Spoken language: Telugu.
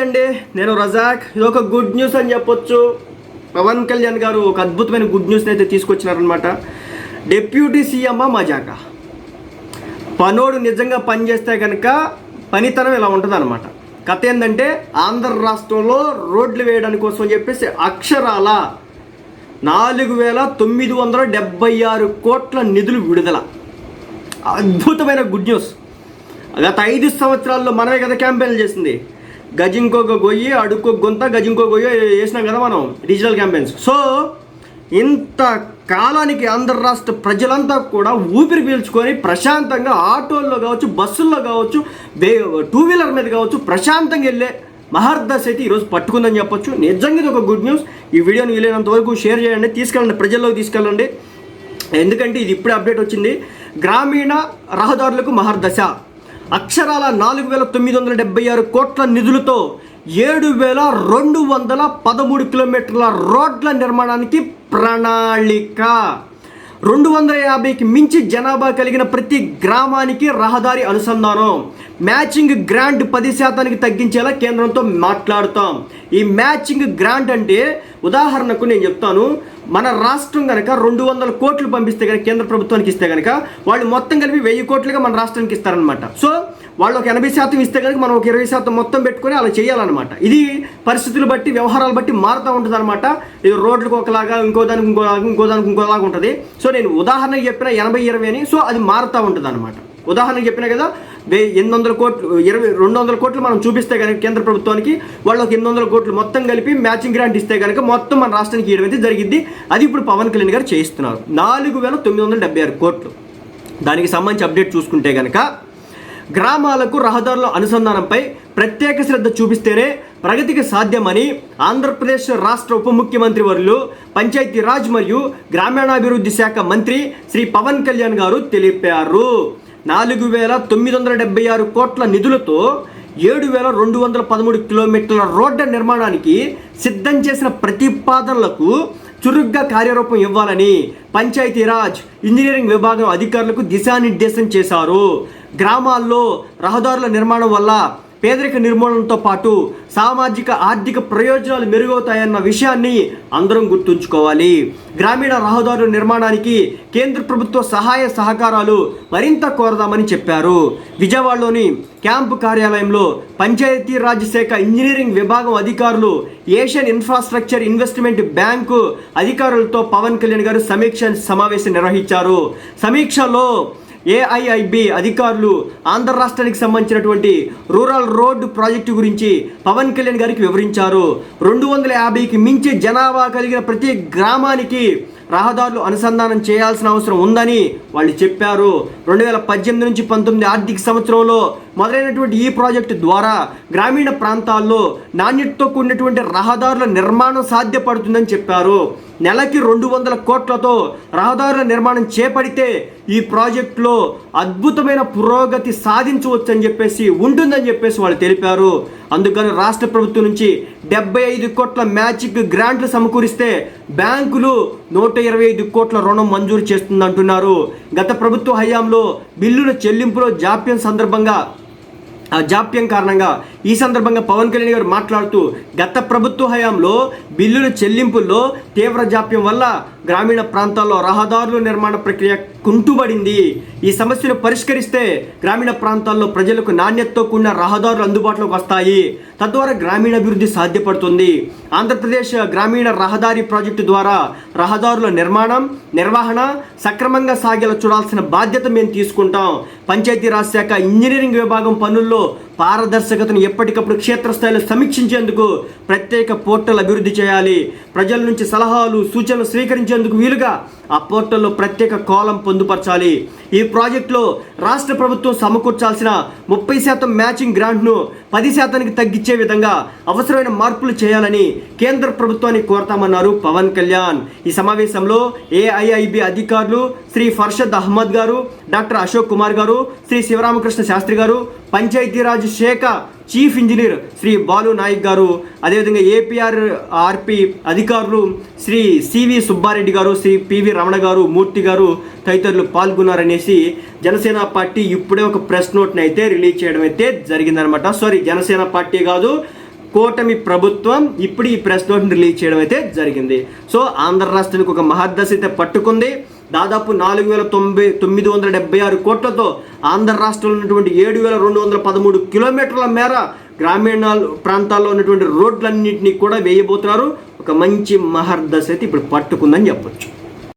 నమస్తే అండి నేను రజాక్. ఇది ఒక గుడ్ న్యూస్ అని చెప్పొచ్చు. పవన్ కళ్యాణ్ గారు ఒక అద్భుతమైన గుడ్ న్యూస్ని అయితే తీసుకొచ్చినారనమాట డిప్యూటీ సీఎం మజాక. పనోడు నిజంగా పనిచేస్తే కనుక పనితనం ఇలా ఉంటుందన్నమాట. కథ ఏంటంటే ఆంధ్ర రాష్ట్రంలో రోడ్లు వేయడానికి కోసం చెప్పేసి అక్షరాల నాలుగు వేల తొమ్మిది వందల డెబ్బై ఆరు కోట్ల నిధులు విడుదల. అద్భుతమైన గుడ్ న్యూస్ గత ఐదు సంవత్సరాల్లో మనమే కదా క్యాంపెయిన్ చేసింది. గజింకోక గొయ్యి అడుక్కో గొంత గజింకో గొయ్యి వేసినాం కదా మనం డిజిటల్ క్యాంపెయిన్స్ సో ఇంత కాలానికి ఆంధ్ర రాష్ట్ర ప్రజలంతా కూడా ఊపిరి పీల్చుకొని ప్రశాంతంగా ఆటోల్లో కావచ్చు బస్సుల్లో కావచ్చు వే టూ వీలర్ మీద కావచ్చు ప్రశాంతంగా వెళ్ళే మహర్దశ అయితే ఈరోజు పట్టుకుందని చెప్పొచ్చు. నిజంగా ఇది ఒక గుడ్ న్యూస్ ఈ వీడియోని వీలైనంత వరకు షేర్ చేయండి తీసుకెళ్ళండి ప్రజల్లోకి తీసుకెళ్ళండి. ఎందుకంటే ఇది ఇప్పుడే అప్డేట్ వచ్చింది. గ్రామీణ రహదారులకు మహర్దశ. అక్షరాల నాలుగు వేల తొమ్మిది వందల డెబ్బై ఆరు కోట్ల నిధులతో ఏడు వేల రెండు వందల పదమూడు కిలోమీటర్ల రోడ్ల నిర్మాణానికి ప్రణాళిక. రెండు వందల యాభైకి మించి జనాభా కలిగిన ప్రతి గ్రామానికి రహదారి అనుసంధానం. మ్యాచింగ్ గ్రాంట్ పది శాతానికి తగ్గించేలా కేంద్రంతో మాట్లాడుతాం. ఈ మ్యాచింగ్ గ్రాంట్ అంటే ఉదాహరణకు నేను చెప్తాను మన రాష్ట్రం కనుక రెండు వందల కోట్లు పంపిస్తే కనుక కేంద్ర ప్రభుత్వానికి ఇస్తే కనుక వాళ్ళు మొత్తం కలిపి వెయ్యి కోట్లుగా మన రాష్ట్రానికి ఇస్తారనమాట సో వాళ్ళు ఒక ఎనభై శాతం ఇస్తే కనుక మనం ఒక ఇరవై శాతం మొత్తం పెట్టుకొని అలా చేయాలన్నమాట. ఇది పరిస్థితులు బట్టి వ్యవహారాలు బట్టి మారుతూ ఉంటుంది అనమాట ఇది రోడ్లకు ఒకలాగా ఇంకో దానికి ఇంకోలాగా ఇంకో దానికి ఇంకోలాగా ఉంటుంది. సో నేను ఉదాహరణకు చెప్పిన ఎనభై ఇరవై అని సో అది మారుతూ ఉంటుంది అనమాట ఉదాహరణకు చెప్పిన కదా వే ఎనిమిది వందల కోట్లు ఇరవై రెండు వందల కోట్లు మనం చూపిస్తే కనుక కేంద్ర ప్రభుత్వానికి వాళ్ళు ఒక ఎనిమిది వందల కోట్లు మొత్తం కలిపి మ్యాచింగ్ గ్రాంట్ ఇస్తే కనుక మొత్తం మన రాష్ట్రానికి ఇవ్వడం అయితే జరిగింది అది ఇప్పుడు పవన్ కళ్యాణ్ గారు చేయిస్తున్నారు. నాలుగు వేల తొమ్మిది వందల డెబ్బై ఆరు కోట్లు. దానికి సంబంధించి అప్డేట్ చూసుకుంటే కనుక గ్రామాలకు రహదారుల అనుసంధానంపై ప్రత్యేక శ్రద్ధ చూపిస్తేనే ప్రగతికి సాధ్యమని ఆంధ్రప్రదేశ్ రాష్ట్ర ఉప ముఖ్యమంత్రి వర్యులు పంచాయతీరాజ్ మరియు గ్రామీణాభివృద్ధి శాఖ మంత్రి శ్రీ పవన్ కళ్యాణ్ గారు తెలిపారు. నాలుగు వేల తొమ్మిది వందల డెబ్బై ఆరు కోట్ల నిధులతో ఏడు వేల రెండు వందల పదమూడు కిలోమీటర్ల రోడ్ల నిర్మాణానికి సిద్ధం చేసిన ప్రతిపాదనలకు చురుగ్గా కార్యరూపం ఇవ్వాలని పంచాయతీరాజ్ ఇంజనీరింగ్ విభాగం అధికారులకు దిశానిర్దేశం చేశారు. గ్రామాల్లో రహదారుల నిర్మాణం వల్ల పేదరిక నిర్మూలనతో పాటు సామాజిక ఆర్థిక ప్రయోజనాలు మెరుగవుతాయన్న విషయాన్ని అందరం గుర్తుంచుకోవాలి. గ్రామీణ రహదారుల నిర్మాణానికి కేంద్ర ప్రభుత్వ సహాయ సహకారాలు మరింత కోరదామని చెప్పారు. విజయవాడలోని క్యాంపు కార్యాలయంలో పంచాయతీరాజ్ శాఖ ఇంజనీరింగ్ విభాగం అధికారులు ఏషియన్ ఇన్ఫ్రాస్ట్రక్చర్ ఇన్వెస్ట్మెంట్ బ్యాంకు అధికారులతో పవన్ కళ్యాణ్ గారు సమీక్ష సమావేశం నిర్వహించారు. సమీక్షలో ఏఐఐబి అధికారులు ఆంధ్ర రాష్ట్రానికి సంబంధించినటువంటి రూరల్ రోడ్డు ప్రాజెక్టు గురించి పవన్ కళ్యాణ్ గారికి వివరించారు. రెండు వందల యాభైకి మించి జనాభా కలిగిన ప్రతి గ్రామానికి రహదారులు అనుసంధానం చేయాల్సిన అవసరం ఉందని వాళ్ళు చెప్పారు. రెండు వేల పద్దెనిమిది నుంచి పంతొమ్మిది ఆర్థిక సంవత్సరంలో మొదలైనటువంటి ఈ ప్రాజెక్టు ద్వారా గ్రామీణ ప్రాంతాల్లో నాణ్యతతో కూడినటువంటి రహదారుల నిర్మాణం సాధ్యపడుతుందని చెప్పారు. నెలకి రెండు వందల కోట్లతో రహదారుల నిర్మాణం చేపడితే ఈ ప్రాజెక్టులో అద్భుతమైన పురోగతి సాధించవచ్చని చెప్పేసి ఉంటుందని చెప్పేసి వాళ్ళు తెలిపారు. అందుకని రాష్ట్ర ప్రభుత్వం నుంచి డెబ్బై ఐదు కోట్ల మ్యాజిక్ గ్రాంట్లు సమకూరిస్తే బ్యాంకులు నూట ఇరవై ఐదు కోట్ల రుణం మంజూరు చేస్తుందంటున్నారు. గత ప్రభుత్వ హయాంలో బిల్లుల చెల్లింపులో జాప్యం సందర్భంగా జాప్యం కారణంగా ఈ సందర్భంగా పవన్ కళ్యాణ్ గారు మాట్లాడుతూ గత ప్రభుత్వ హయాంలో బిల్లుల చెల్లింపుల్లో తీవ్ర జాప్యం వల్ల గ్రామీణ ప్రాంతాల్లో రహదారుల నిర్మాణ ప్రక్రియ కుంటుబడింది. ఈ సమస్యను పరిష్కరిస్తే గ్రామీణ ప్రాంతాల్లో ప్రజలకు నాణ్యతతో కూడిన రహదారులు అందుబాటులోకి వస్తాయి. తద్వారా గ్రామీణాభివృద్ధి సాధ్యపడుతుంది. ఆంధ్రప్రదేశ్ గ్రామీణ రహదారి ప్రాజెక్టు ద్వారా రహదారుల నిర్మాణం నిర్వహణ సక్రమంగా సాగేలా చూడాల్సిన బాధ్యత మేము తీసుకుంటాం. పంచాయతీరాజ్ శాఖ ఇంజనీరింగ్ విభాగం పనుల్లో పారదర్శకతను ఎప్పటికప్పుడు క్షేత్రస్థాయిలో సమీక్షించేందుకు ప్రత్యేక పోర్టల్ అభివృద్ధి చేయాలి. ప్రజల నుంచి సలహాలు సూచనలు స్వీకరించేందుకు వీలుగా ఆ పోర్టల్లో ప్రత్యేక కాలం పొందుపరచాలి. ఈ ప్రాజెక్టులో రాష్ట్ర ప్రభుత్వం సమకూర్చాల్సిన ముప్పై శాతం మ్యాచింగ్ గ్రాంట్ను పది శాతానికి తగ్గించే విధంగా అవసరమైన మార్పులు చేయాలని కేంద్ర ప్రభుత్వాన్ని కోరతామన్నారు పవన్ కళ్యాణ్. ఈ సమావేశంలో ఏఐఐబి అధికారులు శ్రీ ఫర్షద్ అహ్మద్ గారు డాక్టర్ అశోక్ కుమార్ గారు శ్రీ శివరామకృష్ణ శాస్త్రి గారు పంచాయతీరాజ్ శాఖ చీఫ్ ఇంజనీర్ శ్రీ బాలు నాయక్ గారు అదేవిధంగా ఏపీఆర్ ఆర్పి అధికారులు శ్రీ సివి సుబ్బారెడ్డి గారు శ్రీ పివి రమణ గారు మూర్తి గారు తదితరులు పాల్గొన్నారనేసి జనసేన పార్టీ ఇప్పుడే ఒక ప్రెస్ నోట్ని అయితే రిలీజ్ చేయడం అయితే జరిగిందనమాట. సారీ జనసేన పార్టీ కాదు కూటమి ప్రభుత్వం ఇప్పుడు ఈ ప్రెస్ నోట్ని రిలీజ్ చేయడం అయితే జరిగింది. సో ఆంధ్ర రాష్ట్రానికి ఒక మహద్దశ అయితే పట్టుకుంది. దాదాపు నాలుగు వేల తొంభై తొమ్మిది వందల డెబ్బై ఆరు కోట్లతో ఆంధ్ర రాష్ట్రంలో ఉన్నటువంటి ఏడు వేల రెండు వందల పదమూడు కిలోమీటర్ల మేర గ్రామీణ ప్రాంతాల్లో ఉన్నటువంటి రోడ్లన్నింటినీ కూడా వేయబోతున్నారు. ఒక మంచి మహర్దశ అయితే ఇప్పుడు పట్టుకుందని చెప్పొచ్చు.